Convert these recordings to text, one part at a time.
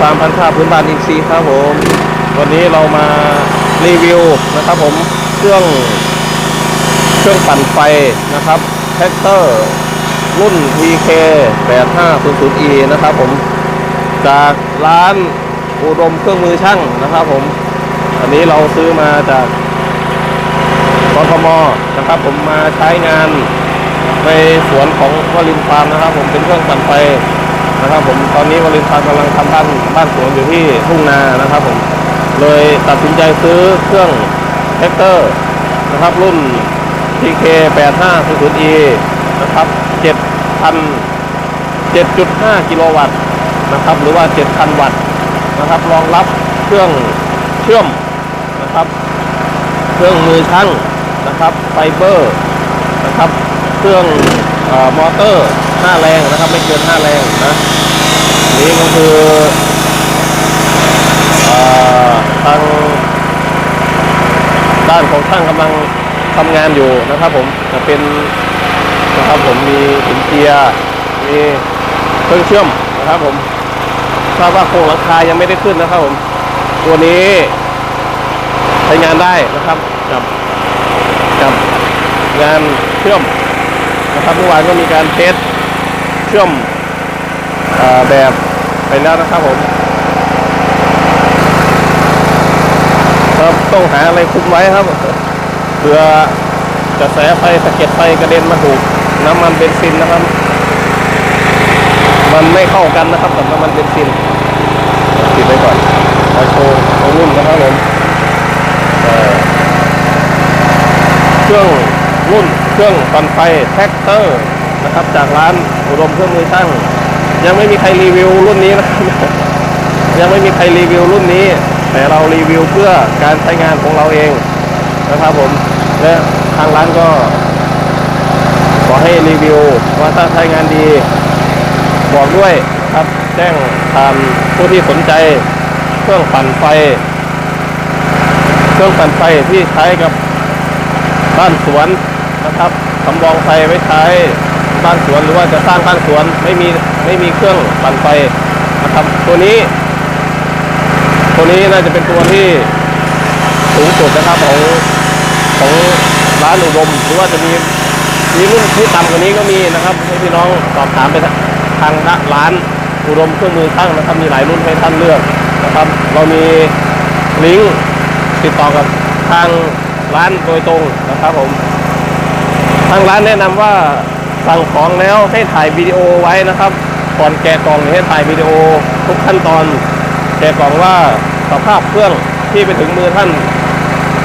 ว่าลินฟาร์มพันธุ์ข้าวพื้นบ้านอินทรีย์ครับผม วันนี้เรามารีวิวนะครับผมเครื่องเครื่องปั่นไฟนะครับแท็กเตอร์ รุ่น VK 8500E นะครับผม จากร้านอุดมเครื่องมือช่างนะครับผม อันนี้เราซื้อมาจากกทมนะครับผมมาใช้งานในสวนของวลินฟาร์มนะครับ ผมเป็นเครื่องปั่นไฟ นะครับผมตอนนี้วลินฟาร์กำลังทำบ้านบ้านสวนอยู่ที่ทุ่งนานะครับผมเลยตัดสินใจซื้อเครื่องแท็กเตอร์นะครับรุ่น PK 8500E นะครับ7,000 7.5 กิโลวัตต์นะครับหรือว่า 7,000 วัตต์นะครับรองรับเครื่องเชื่อมนะครับ เครื่องมือช่างนะครับไฟเบอร์นะครับเครื่องอมอเตอร์ 5 แรงนะครับ ไม่เกิน 5 แรงนะ นี่ก็คือทางด้านของช่างกำลังทำงานอยู่นะครับผมจะเป็นนะครับผมมีหินเจียร์มีเครื่องเชื่อมนะครับผมทราบว่าโครงหลังคายังไม่ได้ขึ้นนะครับผมตัวนี้ใช้งานได้นะครับกับกับงานเชื่อมนะครับเมื่อวานก็มีการเทสเชื่อม แบบไปแล้วนะครับผมครับต้องหาอะไรคุมไว้ครับเพื่อกระแสไฟสะเก็ดไฟกระเด็นมาถูกน้ำมันเบนซินนะครับ มันไม่เข้ากันนะครับกับน้ำมันเบนซินปิดไว้ก่อนมาโชว์โชว์รุ่นนะครับผมเเครื่องรุ่นเครื่องปั่นไฟแท็กเตอร์นะครับ จากร้านอุดมเครื่องมือช่าง ยังไม่มีใครรีวิวรุ่นนี้นะยังไม่มีใครรีวิวรุ่นนี้ แต่เรารีวิวเพื่อการใช้งานของเราเองนะครับผมและทางร้านก็ ขอให้รีวิวว่าถ้าใช้งานดี บอกด้วยครับแจ้งตามผู้ที่สนใจเครื่องปั่นไฟ เครื่องปั่นไฟที่ใช้กับบ้านสวนนะครับสำรองไฟไว้ใช้ บ้านสวนหรือว่าจะสร้างบ้านสวนไม่มีไม่มีเครื่องปั่นไฟนะครับ ตัวนี้ ตัวนี้น่าจะเป็นตัวที่สูงสุดนะครับของของร้านอุดมหรือว่าจะมีมีรุ่นที่ต่ำกว่านี้ก็มีนะครับให้พี่น้องสอบถามไปทางร้านอุดมเครื่องมือช่างนะครับ มีหลายรุ่นให้ท่านเลือกนะครับ เรามีลิงก์ติดต่อกับทางร้านโดยตรงนะครับผม ทางร้านแนะนำว่า สั่งของแล้วให้ถ่ายวิดีโอไว้นะครับก่อนแกะกล่องให้ถ่ายวิดีโอทุกขั้นตอน แกะกล่องว่าสภาพเครื่องที่ไปถึงมือท่าน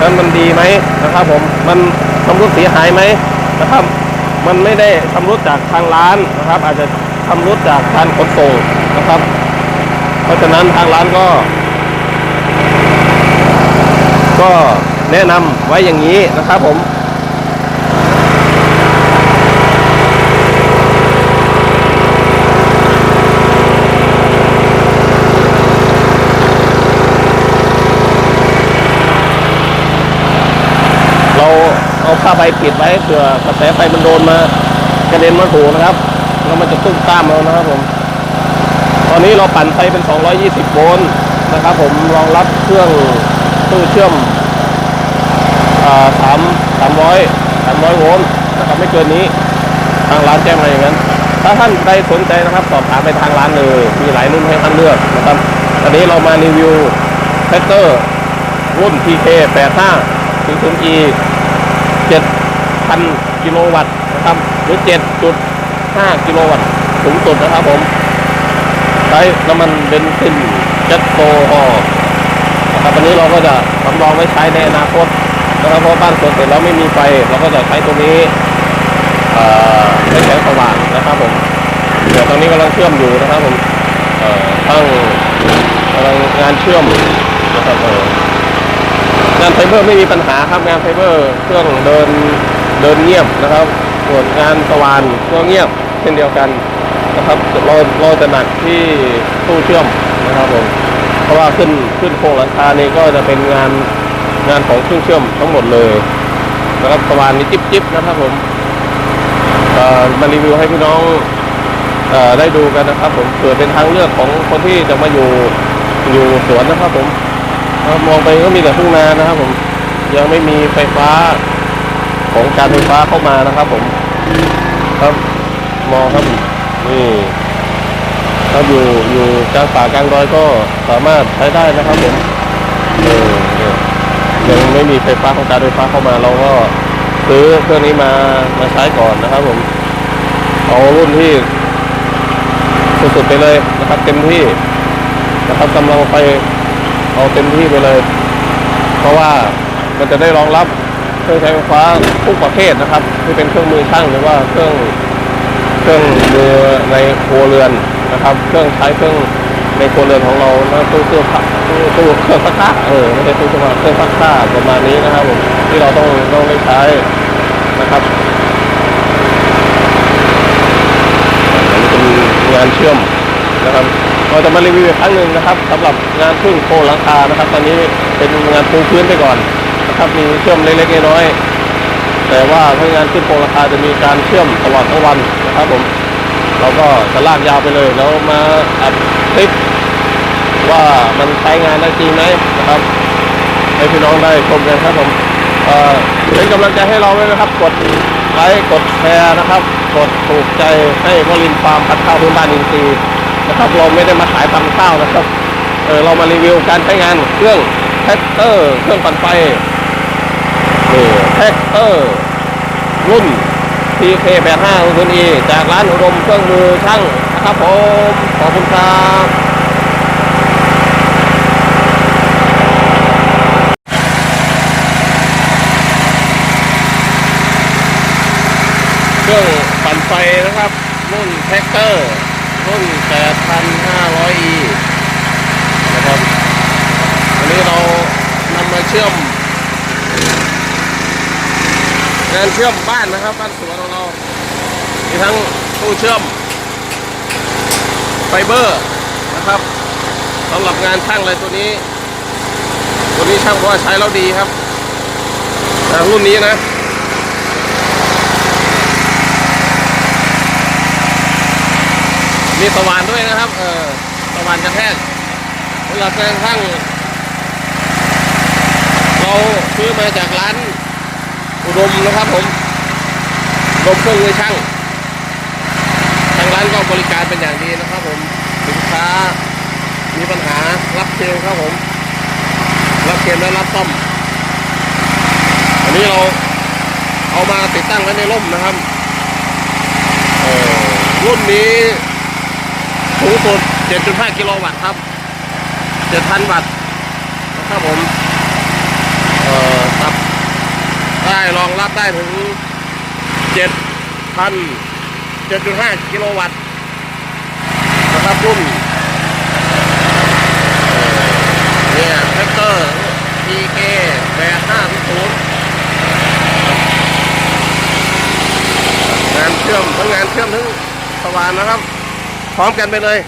นั้นมันดีไหมนะครับ ผมมันชำรุดเสียหายไหมนะครับ มันไม่ได้ชำรุดจากทางร้านนะครับ อาจจะชำรุดจากการขนส่งนะครับ เพราะฉะนั้นทางร้านก็ ก็แนะนำไว้อย่างนี้นะครับผม เราเอา ผ้าใบปิดไว้เผื่อกระแสไฟมันโดนมากระเด็นมาถูนะครับแล้วมันจะตุ้มตามเรานะครับผมตอนนี้เราปั่นไฟเป็น 220 โวลต์นะครับ ผมรองรับเครื่องตู้เชื่อมอ่าสามสามร้อยสามร้อยโวลต์นะครับไม่เกินนี้ ทางร้านแจ้งมาอย่างนั้น ถ้าท่านใดสนใจนะครับ สอบถามไปทางร้านเลย มีหลายรุ่นให้ท่านเลือกนะครับตอนนี้เรามารีวิวแท็กเตอร์รุ่น PK 85 00E 7,000 กิโลวัตต์นะครับหรือ 7.5 กิโลวัตต์สูงสุดนะครับผม ใช้น้ำมันเบนซินเจ็ตโซฮอล์นะครับวันนี้เราก็จะสำรองไว้ใช้ในอนาคตนะครับเพราะบ้านสวนเสร็จแล้วไม่มีไฟ เราก็จะใช้ตัวนี้เอ่อเป็นแสงสว่างนะครับผมเดี๋ยวตอนนี้กำลังเชื่อมอยู่นะครับผมเอ่อตั้งกำลังงานเชื่อมนะครับเออ งานไฟเบอร์ไม่มีปัญหาครับงานไฟเบอร์เครื่องเดินเดินเงียบนะครับ ส่วนงานสว่านก็เงียบเช่นเดียวกันนะครับเราเราจะหนักที่ตู้เชื่อมนะครับผมเพราะว่าขึ้นขึ้นโครงหลังคานี่ก็จะเป็นงานงานของเครื่องเชื่อมทั้งหมดเลยนะครับสว่านนี่จิ๊บๆนะครับผมมารีวิวให้พี่น้องอได้ดูกันนะครับ ผมเผื่อเป็นทางเลือกของคนที่จะมาอยู่อยู่สวนนะครับผม มองไปก็มีแต่ทุ่งนานะครับ ผมยังไม่มีไฟฟ้าของการไฟฟ้าเข้ามานะครับ ผม ครับมองครับนี่ถ้าอยู่อยู่กลางป่ากลางดอยก็สามารถใช้ได้นะครับผมยังไม่มีไฟฟ้าของการไฟฟ้าเข้ามาเราก็ซื้อเครื่องนี้มามาใช้ก่อนนะครับ ผมเอารุ่นที่สุดๆไปเลยนะครับ เต็มที่นะครับกำลังไฟ เอาเต็มที่ไปเลย เพราะว่ามันจะได้รองรับเครื่องใช้ไฟฟ้าทุกประเภทนะครับที่เป็นเครื่องมือช่างหรือว่าเครื่องเครื่องมือในครัวเรือนนะครับ เครื่องใช้เครื่องในครัวเรือนของเราแล้วตู้เสื้อผ้าตู้ตู้เครื่องซักผ้าเออไม่ใช่ตู้เสื้อผ้าเครื่องซักผ้าประมาณนี้นะครับผมที่เราต้องต้องได้ใช้นะครับอันนี้เป็นงานเชื่อมนะครับ เราจะมารีวิวอีกครั้งหนึ่งนะครับสำหรับงานพึ่งโครงหลังคานะครับ ตอนนี้เป็นงานปูพื้นไปก่อนนะครับมีเชื่อมเล็กๆน้อยๆแต่ว่าถ้างานขึ้นโครงหลังคาจะมีการเชื่อมตลอดทั้งวันนะครับ ผม เราก็จะลากยาวไปเลยแล้วมาอัดคลิปว่ามันใช้งานได้จริงไหมนะครับให้พี่น้องได้ชมกันครับผมเอ่อเป็นกำลังใจให้เราด้วยนะครับ กดไลค์กดแชร์นะครับ กดถูกใจให้วลินฟาร์มพัดข้าวพื้นบ้านอินทรีย์ นะครับเราไม่ได้มาขายพันธุ์ข้าวนะครับเออเรามารีวิวการใช้งานเครื่องแท็กเตอร์เครื่องปั่นไฟนี่แท็กเตอร์รุ่น TK85 0 0 E จากร้านอุดมเครื่องมือช่างนะครับผมขอบคุณครับเครื่องปั่นไฟนะครับ รุ่นแท็กเตอร์ รุ่น 8,500e นะครับอันนี้เรานำมาเชื่อม งานเชื่อมบ้านนะครับ บ้านสวนของเรา มีทั้งตู้เชื่อม ไฟเบอร์นะครับสำหรับงานช่างเลยตัวนี้ ตัวนี้ช่างว่าใช้แล้วดีครับแต่รุ่นนี้นะ มีสว่านด้วยนะครับ เออสว่านกระแทกเวลาแปลงช่างเราซื้อมาจากร้านอุดมนะครับผมอุดมเครื่องมือช่าง ทางร้านก็บริการเป็นอย่างดีนะครับผม สินค้ามีปัญหารับเคลมครับผม รับเคลมและรับซ่อม อันนี้เราเอามาติดตั้งไว้ในร่มนะครับเออรุ่นนี้ สูงสุด 7.5 กิโลวัตต์ครับ 7,000 วัตต์นะครับผม เอ่อตับได้รองรับได้ถึง 7,000 7.5 กิโลวัตต์นะครับรุ่นเนี่ยแท็กเตอร์ PK 8500งานเชื่อมทั้งงานเชื่อมทั้งสว่านนะครับ ร้อมกันไปเลย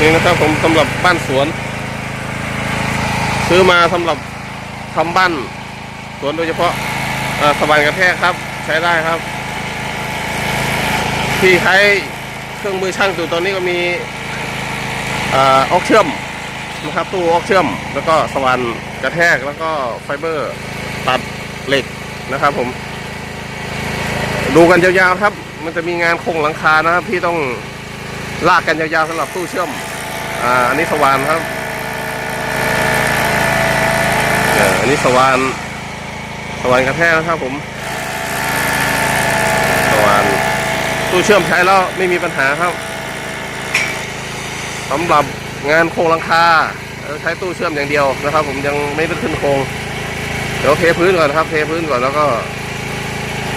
นี่นะครับผมสำหรับบ้านสวน ซื้อมาสำหรับทำบ้านสวนโดยเฉพาะอ่อสว่านกระแทกครับ ใช้ได้ครับ ที่ใช้เครื่องมือช่างอยู่ตอนนี้ก็มีอ่าออกเชื่อมนะครับตู้ออกเชื่อม แล้วก็สว่านกระแทกแล้วก็ไฟเบอร์ตัดเหล็กนะครับผม ดูกันยาวๆครับ มันจะมีงานโครงหลังคานะครับที่ต้องลากกันยาวๆสำหรับตู้เชื่อม อ่า อันนี้สว่านครับเอออันนี้สว่านสว่านกระแทกนะครับผม สว่านตู้เชื่อมใช้แล้วไม่มีปัญหาครับสำหรับงานโครงหลังคาใช้ตู้เชื่อมอย่างเดียวนะครับ ผมยังไม่ได้ขึ้นโครงเดี๋ยวเทพื้นก่อนครับ เทพื้นก่อนแล้วก็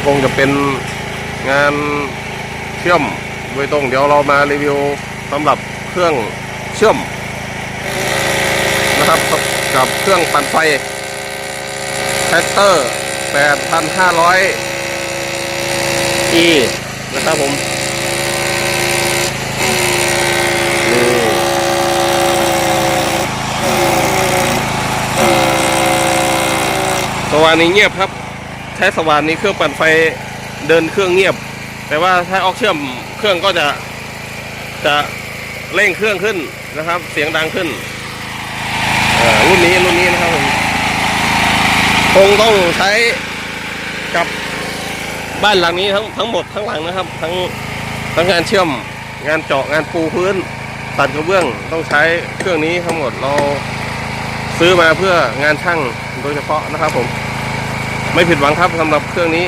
คงจะเป็น งานเชื่อมโดยตรงเดี๋ยวเรามารีวิวสำหรับเครื่องเชื่อมนะครับกับเครื่องปั่นไฟแท็กเตอร์ 8,500 e นะครับผมสว่านนี้เงียบครับ ใช้สว่านนี้เครื่องปั่นไฟ เดินเครื่องเงียบ แต่ว่าถ้าออกเชื่อมเครื่องก็จะจะเร่งเครื่องขึ้นนะครับ เสียงดังขึ้นอ่อรุ่นนี้รุ่นนี้นะครับผมคงต้องใช้กับบ้านหลังนี้ทั้งทั้งหมดทั้งหลังนะครับ ทั้งทั้งงานเชื่อมงานเจาะงานปูพื้นตัดกระเบื้องต้องใช้เครื่องนี้ทั้งหมดเราซื้อมาเพื่องานช่างโดยเฉพาะนะครับผม ไม่ผิดหวังครับสำหรับเครื่องนี้